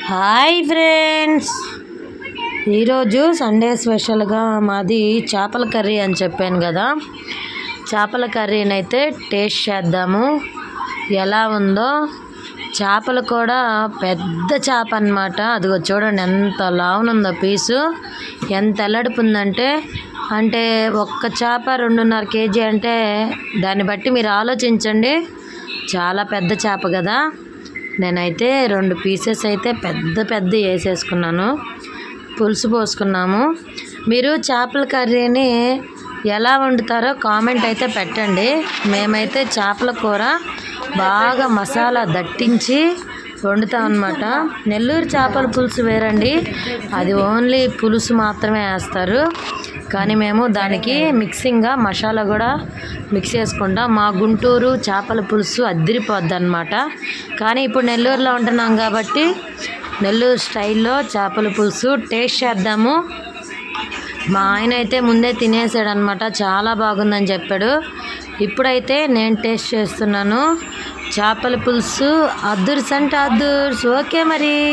Hi friends. ఈరోజు Sunday స్పెషల్గా మాది చేపల కర్రీ అని చెప్పాను కదా. చేపల కర్రీని అయితే టేస్ట్ చేద్దాము. ఎలా ఉందో చేపలు కూడా పెద్ద చేప అన్నమాట. అదిగో చూడండి ఎంత లావునుందో పీసు. ఎంత ఎల్లడిపు ఉందంటే అంటే ఒక్క చేప రెండున్నర కేజీ అంటే దాన్ని బట్టి మీరు ఆలోచించండి. చాలా పెద్ద చేప కదా. నేనైతే రెండు పీసెస్ అయితే పెద్ద పెద్ద వేసేసుకున్నాను. పులుసు పోసుకున్నాము. మీరు చేపల కర్రీని ఎలా వండుతారో కామెంట్ అయితే పెట్టండి. మేమైతే చేపల కూర బాగా మసాలా దట్టించి వండుతాం అనమాట నెల్లూరు చేపల పులుసు వేరండి. అది ఓన్లీ పులుసు మాత్రమే వేస్తారు. కానీ మేము దానికి మిక్సింగ్గా మసాలా కూడా మిక్స్ చేసుకుంటాం. మా గుంటూరు చేపల పులుసు అద్దరిపోద్ది అనమాట కానీ ఇప్పుడు నెల్లూరులో ఉంటున్నాం కాబట్టి నెల్లూరు స్టైల్లో చేపల పులుసు టేస్ట్ చేద్దాము. మా ఆయన అయితే ముందే తినేసాడు అనమాట చాలా బాగుందని చెప్పాడు. ఇప్పుడైతే నేను టేస్ట్ చేస్తున్నాను. చేపల పులుసు. అద్దుర్స్ అంటే అద్దుర్స్. ఓకే మరి.